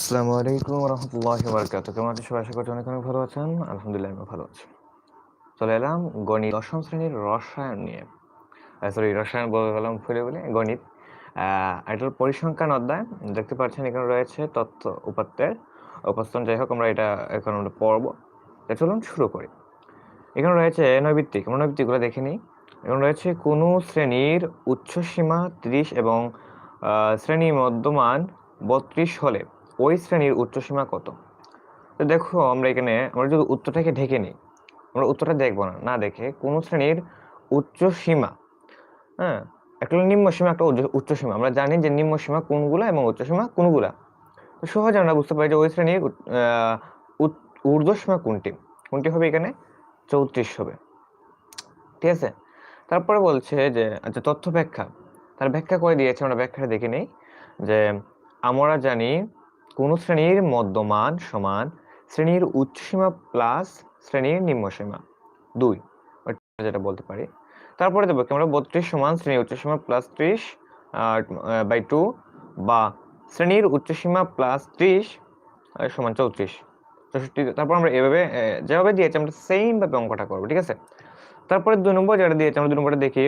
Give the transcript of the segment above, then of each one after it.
আসসালামু আলাইকুম রহমতুল্লাহ বারকাত কেমন আছেন সবাই? আশা করছি অনেক অনেক ভালো আছেন। আলহামদুলিল্লাহ আমি ভালো আছি। চলে এলাম গণিত দশম শ্রেণির রসায়ন নিয়ে। সরি রসায়ন বলে গেলাম ফুলে বলে, গণিত। এটার পরিসংখ্যান অধ্যায়, দেখতে পাচ্ছেন এখানে রয়েছে তথ্য উপাত্তের উপস্থান। যাই হোক, আমরা এটা এখন আমরা পড়ব। চলুন শুরু করি। এখানে রয়েছে নৈবিত্তিক, আমরা দেখে নিই। এখানে রয়েছে কোনো শ্রেণির উচ্চসীমা ত্রিশ এবং শ্রেণি মধ্যমান বত্রিশ হলে ওই শ্রেণির উচ্চসীমা কত? তো দেখো আমরা এখানে, আমরা যদি উত্তরটাকে ঢেকে নিই, আমরা উত্তরটা দেখব না না দেখে কোন শ্রেণির উচ্চ সীমা হ্যাঁ? একটা নিম্ন সীমা, একটা উচ্চ সীমা। আমরা জানি যে নিম্ন সীমা কোনগুলা এবং উচ্চ সীমা কোনগুলা। তো সহজে আমরা বুঝতে পারি যে ওই শ্রেণির ঊর্ধ্ব সীমা কোনটি? কোনটি হবে এখানে? চৌত্রিশ হবে। ঠিক আছে? তারপরে বলছে যে আচ্ছা তথ্য ব্যাখ্যা। তার ব্যাখ্যা করে দিয়েছে? আমরা ব্যাখ্যাটা দেখে নেই যে, আমরা জানি কোন শ্রেণির মধ্যমান সমান শ্রেণির উচ্চসীমা প্লাস শ্রেণির নিম্নসীমা। দুই যেটা বলতে পারি। তারপরে দেবো কি, আমরা বত্রিশ সমান শ্রেণির উচ্চসীমা প্লাস ত্রিশ বাই টু বা শ্রেণির উচ্চসীমা প্লাস ত্রিশ সমান চৌত্রিশ। চৌষট্টি, তারপর আমরা এভাবে যেভাবে দিয়েছি আমরা সেম ভাবে অঙ্কটা করব, ঠিক আছে? তারপরে দুই নম্বর যেটা দিয়েছে আমরা, দুই নম্বরটা দেখি,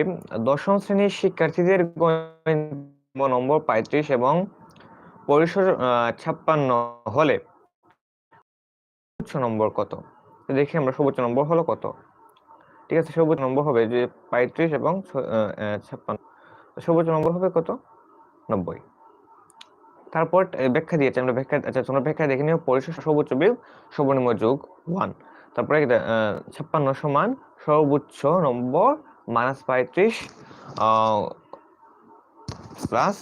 দশম শ্রেণির শিক্ষার্থীদের নম্বর পঁয়ত্রিশ এবং পরিসর ছাপ্পান্ন হলে সর্বোচ্চ নম্বর কত? দেখি আমরা সর্বোচ্চ নম্বর হলো কত। ঠিক আছে, সর্বোচ্চ নম্বর হবে যে পঁয়ত্রিশ এবং ছাপ্পান্ন। সর্বোচ্চ নম্বর হবে কত? নব্বই। তারপর ব্যাখ্যা দিয়েছে। আমরা ব্যাখ্যা আচ্ছা তোমরা ব্যাখ্যা দেখে নিও। পরিসর সর্বোচ্চ বিয়োগ, সর্বনিম্ন যোগ, ওয়ান। তারপরে ছাপ্পান্ন সমান সর্বোচ্চ নম্বর, মাইনাস পঁয়ত্রিশ প্লাস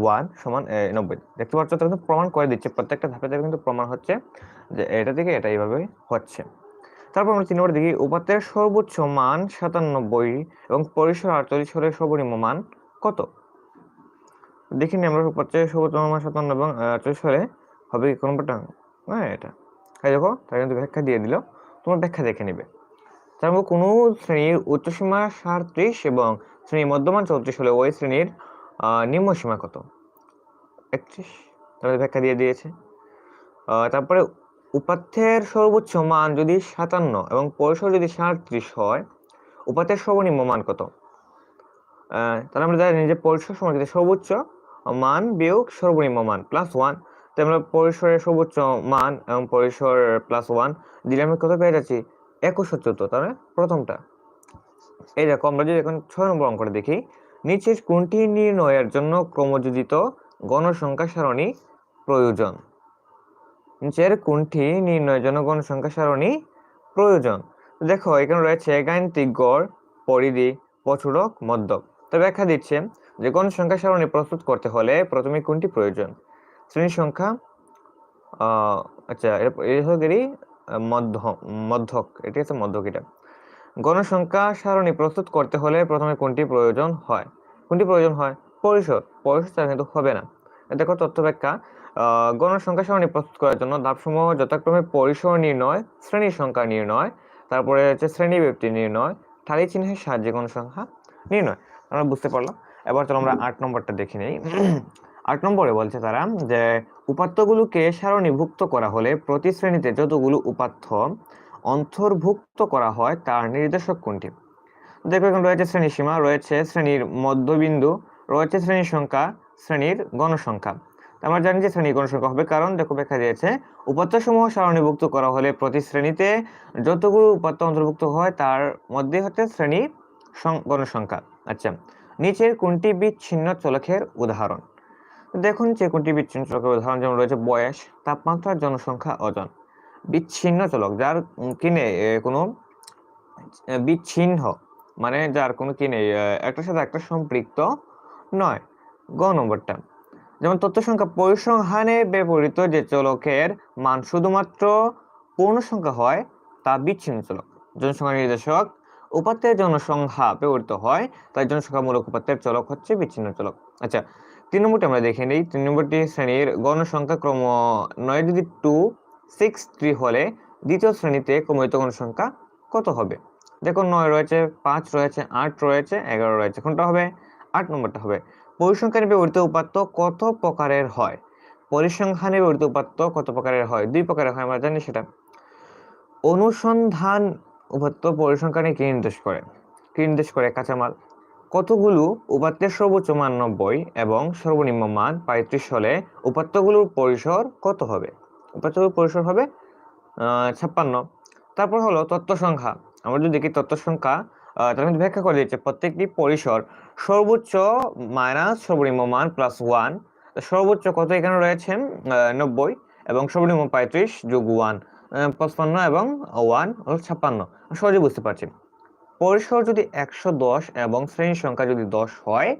ওয়ান সমান নব্বই। দেখতে পাচ্ছ কিন্তু প্রমাণ করে দিচ্ছে। প্রত্যেকটা ধাপে ধাপে কিন্তু প্রমাণ হচ্ছে যে এটা থেকে এটা এইভাবে হচ্ছে। তারপর আমরা তিন নম্বর দেখি। উপাত্তের সর্বোচ্চ মান সাতানব্বই এবং পরিসর আটচল্লিশ হলে সর্বনিম্ন মান কত? দেখিনি আমরা উপাত্তের সর্বোচ্চ মান সাতান্ন এবং আটচল্লিশ হলে হবে কি কোনটা হ্যাঁ এটা। তাই দেখো তাই কিন্তু ব্যাখ্যা দিয়ে দিল। তোমার ব্যাখ্যা দেখে নেবে। তারপর কোনো শ্রেণির উচ্চসীমা সাঁত্রিশ এবং শ্রেণির মধ্যমান চৌত্রিশ হলে ওই শ্রেণির নিম্ন সীমা কত? একত্রিশ। তাহলে ব্যাখ্যা দিয়ে দিয়েছে। তারপরে উপাত্তের সর্বোচ্চ মান যদি সাতান্ন এবং পরিসর যদি সাঁত্রিশ হয়, উপাত্তের সর্বনিম্ন মান কত? তাহলে আমরা জানি যে পরিসর সমান সর্বোচ্চ মান বিয়োগ সর্বনিম্ন মান প্লাস ওয়ান তো আমরা পরিসরের সর্বোচ্চ মান এবং পরিসর প্লাস ওয়ান দিলে আমরা কত পেয়ে যাচ্ছি? একুশ চতুর্থ তাহলে প্রথমটা। এই দেখো, আমরা যদি এখন ছয় নম্বর অঙ্কটা দেখি নিচের কোনটি নির্ণয়ের জন্য ক্রমযোজিত গণসংখ্যা সারণী প্রয়োজন? নিচের কোনটি নির্ণয়ের জন্য গণসংখ্যা সারণী প্রয়োজন? দেখো, এখানে রয়েছে গাণিতিক গড়, পরিধি প্রচুরক মধ্যক তো ব্যাখ্যা দিচ্ছে যে গণসংখ্যা সারণী প্রস্তুত করতে হলে প্রথমে কোনটি প্রয়োজন? শ্রেণি সংখ্যা আচ্ছা এর মধ্য মধ্যক, এটি হচ্ছে মধ্যক এটা। গণসংখ্যা সারণী প্রস্তুত করতে হলে প্রথমে কোনটি প্রয়োজন হয়? কোনটি প্রয়োজন হয়? পরিসর পরিসর ছাড়া কিন্তু হবে না। দেখো তথ্য ব্যাখ্যা গণসংখ্যা সারণী প্রস্তুত করার জন্য ধাপসমূহ যথাক্রমে পরিসর নির্ণয়, শ্রেণি সংখ্যা নির্ণয়, তারপরে হচ্ছে শ্রেণি ব্যক্তি নির্ণয় থালি চিহ্নের সাহায্যে গণসংখ্যা নির্ণয়। আমরা বুঝতে পারলাম। এবার চলো আমরা আট নম্বরটা দেখে নিই। আট নম্বরে বলছে তারা যে, উপাত্তগুলোকে সারণীভুক্ত করা হলে প্রতি শ্রেণীতে যতগুলো উপাত্ত অন্তর্ভুক্ত করা হয় তার নির্দেশক কোনটি? দেখো এখন রয়েছে শ্রেণি সীমা, রয়েছে শ্রেণির মধ্যবিন্দু, রয়েছে শ্রেণির সংখ্যা, শ্রেণির গণসংখ্যা। আমরা জানি যে শ্রেণি গণসংখ্যা হবে কারণ দেখো ব্যাখ্যা দিয়েছে উপাত্ত সমূহ সারণীভুক্ত করা হলে প্রতি শ্রেণীতে যতগুলো উপাত্ত অন্তর্ভুক্ত হয় তার মধ্যে হচ্ছে শ্রেণি গণসংখ্যা। আচ্ছা নিচের কোনটি বিচ্ছিন্ন চলকের উদাহরণ? দেখুন যে কোনটি বিচ্ছিন্ন চলকের উদাহরণ, যেমন রয়েছে বয়স, তাপমাত্রা, জনসংখ্যা, ওজন। বিচ্ছিন্ন চলক, যার কিনে কোনো বিচ্ছিন্ন মানে যার কোনো কি নেই একটার সাথে একটা সম্পৃক্ত নয়। গ নম্বরটা, যেমন তথ্য সংখ্যা পরিসংখ্যানে ব্যবহৃত যে চলকের মান শুধুমাত্র পূর্ণ সংখ্যা হয়, তা বিচ্ছিন্ন চলক। জনসংখ্যা নির্দেশক উপাত্তের জনসংখ্যা ব্যবহৃত হয়, তাই জনসংখ্যামূলক উপাত্তের চলক হচ্ছে বিচ্ছিন্ন চলক। আচ্ছা তিন নম্বরটি আমরা দেখে নিই। তিন নম্বরটি শ্রেণির গণসংখ্যা ক্রম নয় যদি টু সিক্স থ্রি হলে দ্বিতীয় শ্রেণীতে ক্রমিত গণসংখ্যা কত হবে? দেখুন নয় রয়েছে, পাঁচ রয়েছে, আট রয়েছে, এগারো রয়েছে, কোনটা হবে? আট নম্বরটা হবে। পরিসংখ্যান ব্যবহৃত উপাত্ত কত প্রকারের হয়? পরিসংখ্যানে ব্যবহৃত উপাত্ত কত প্রকারের হয়? দুই প্রকারের হয়, আমরা জানি সেটা। অনুসন্ধান উপাত্ত পরিসংখ্যানে কি নির্দেশ করে? কি নির্দেশ করে? কাঁচামাল। কতগুলো উপাত্তের সর্বোচ্চ মান নব্বই এবং সর্বনিম্ন মান পঁয়ত্রিশ হলে উপাত্তগুলোর পরিসর কত হবে? উপাত্তগুলোর পরিসর হবে ছাপ্পান্ন। তারপর হলো তত্ত্ব সংখ্যা। আমরা যদি দেখি তত্ত্ব সংখ্যা তার কিন্তু ব্যাখ্যা করে দিচ্ছে প্রত্যেকটি পরিসর সর্বোচ্চ মাইনাস সর্বনিম্ন মান প্লাস ওয়ান সর্বোচ্চ কত এখানে রয়েছে? নব্বই এবং সর্বনিম্ন পঁয়ত্রিশ যোগ ওয়ান পঁচপান্ন এবং ওয়ান হল ছাপ্পান্ন। সহজে বুঝতে পারছি। পরিসর যদি একশো দশ এবং শ্রেণির সংখ্যা যদি দশ হয়,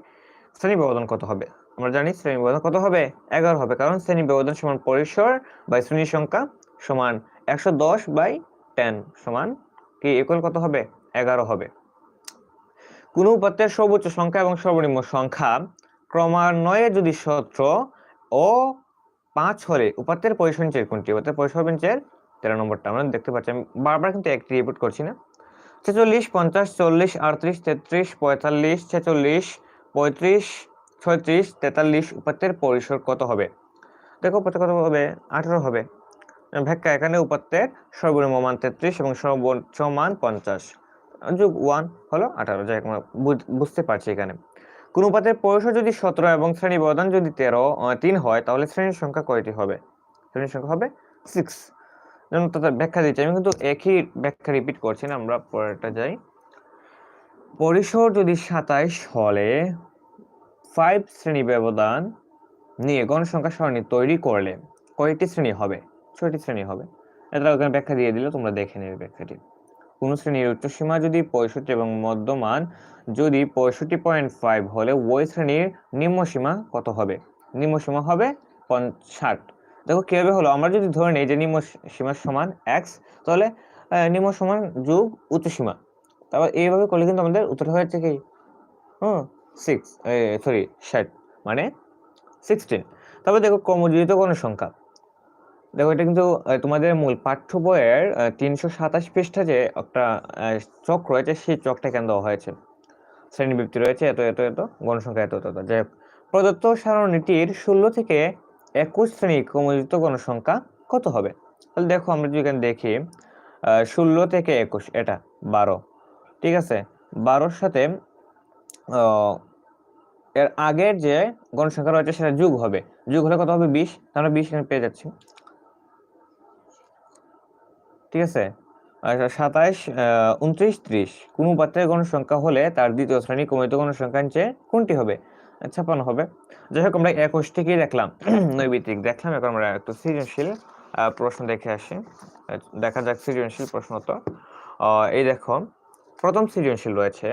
শ্রেণি ব্যবধান কত হবে? আমরা জানি শ্রেণি ব্যবধান কত হবে? এগারো হবে, কারণ শ্রেণি ব্যবধান সমান পরিসর বাই শ্রেণির সংখ্যা সমান একশো দশ বাই টেন সমান কি ইকুয়াল কত হবে? এগারো হবে। কোন উপাত্তের সর্বোচ্চ সংখ্যা এবং সর্বনিম্ন সংখ্যা ক্রমান্বয়ে যদি সত্র ও পাঁচ হলে উপাত্তের পরিসর কোনটি? উপাত্তের পরিসর তেরো নম্বরটা। আমরা দেখতে পাচ্ছি, আমি বারবার কিন্তু একটি রিপিট করছি না। ছেচল্লিশ, পঞ্চাশ, চল্লিশ, আটত্রিশ, তেত্রিশ, পঁয়তাল্লিশ, ছেচল্লিশ, পঁয়ত্রিশ, ছয়ত্রিশ, তেতাল্লিশ, উপাত্তের পরিসর কত হবে? দেখো উপাত্ত কত হবে? আঠেরো হবে। ব্যাখ্যা এখানে উপাত্তের সর্বনিম্ন মান তেত্রিশ এবং সর্বোচ্চ মান পঞ্চাশ। যোগ ওয়ান হলো আঠারো, যাই আমরা বুঝতে পারছি এখানে। কোন উপাত্তের পরিসর যদি সতেরো এবং শ্রেণি ব্যবধান যদি তেরো তিন হয়, তাহলে শ্রেণির সংখ্যা কয়টি হবে? শ্রেণির সংখ্যা হবে সিক্স যেমন তাদের ব্যাখ্যা দিচ্ছি আমি কিন্তু একই ব্যাখ্যা রিপিট করছি না, আমরা পরেরটা যাই। পরিসর যদি সাতাইশ হলে ফাইভ শ্রেণি ব্যবধান নিয়ে গণসংখ্যা সারণী তৈরি করলে কয়টি শ্রেণি হবে? ছয়টি শ্রেণি হবে। এটা ওখানে ব্যাখ্যা দিয়ে দিলে তোমরা দেখে নেবে ব্যাখ্যাটি। কোন শ্রেণির উচ্চসীমা যদি পঁয়ষট্টি এবং মধ্যমান, যদি পঁয়ষট্টি পয়েন্ট ফাইভ হলে ওই শ্রেণির নিম্নসীমা কত হবে? নিম্নসীমা হবে ষাট দেখো কীভাবে হলো? আমরা যদি ধরে নিই যে নিম্ন সীমার সমান এক্স তাহলে নিম্ন সমান যোগ উচ্চসীমা। তারপর এইভাবে করলে কিন্তু আমাদের উত্তর হয়েছে কি? হুম সিক্স সরি ষাট মানে সিক্সটিন তারপর দেখো ক্রমযোজিত কোন সংখ্যা। দেখো, এটা কিন্তু তোমাদের মূল পাঠ্য বইয়ের তিনশো সাতাশ পৃষ্ঠা যে একটা চক রয়েছে, সেই চকটা কেন দেওয়া হয়েছে? শ্রেণীবৃত্তি রয়েছে, এত এত এত, গণসংখ্যা এত এত হোক, প্রদত্ত সারণীটির ষোলো থেকে একুশ শ্রেণি ক্রমযুক্ত গণসংখ্যা কত হবে? তাহলে দেখো, আমরা যদি এখানে দেখি ষোলো থেকে একুশ, এটা বারো, ঠিক আছে? বারোর সাথে এর আগের যে গণসংখ্যা রয়েছে, সেটা যুগ হবে। যুগ হলে কত হবে? বিশ আমরা বিশ এখানে পেয়ে যাচ্ছি। ঠিক আছে? সাতাইশ উনত্রিশ, ত্রিশ। কোন উপাত্তের গণসংখ্যা হলে তার দ্বিতীয় শ্রেণি ক্রমিত গণসংখ্যার চেয়ে কোনটি হবে? ছাপানো হবে। যাই হোক, আমরা একুশ থেকেই দেখলাম। নৈবিতিক দেখলাম। এখন আমরা একটু সৃজনশীল প্রশ্ন দেখে আসি। দেখা যাক সৃজনশীল প্রশ্ন তো। এই দেখো, প্রথম সৃজনশীল রয়েছে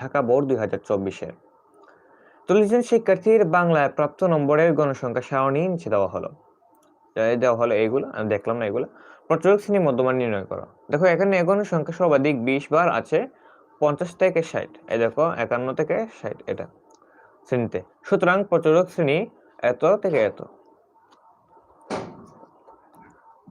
ঢাকা বোর্ড দুই হাজার চব্বিশের। চল্লিশ জন শিক্ষার্থীর বাংলায় প্রাপ্ত নম্বরের গণসংখ্যা সারণী নিচে দেওয়া হলো। দেওয়া হলো এইগুলো, আমি দেখলাম না এগুলো। প্রচলক শ্রেণি মধ্যমান নির্ণয় করো। দেখো, এখানে এগোনো সংখ্যা সর্বাধিক বিশ বার আছে, পঞ্চাশ থেকে ষাট। এই দেখো, একান্ন থেকে ষাট এটা শ্রেণীতে। সুতরাং প্রচলক শ্রেণি এত থেকে এত।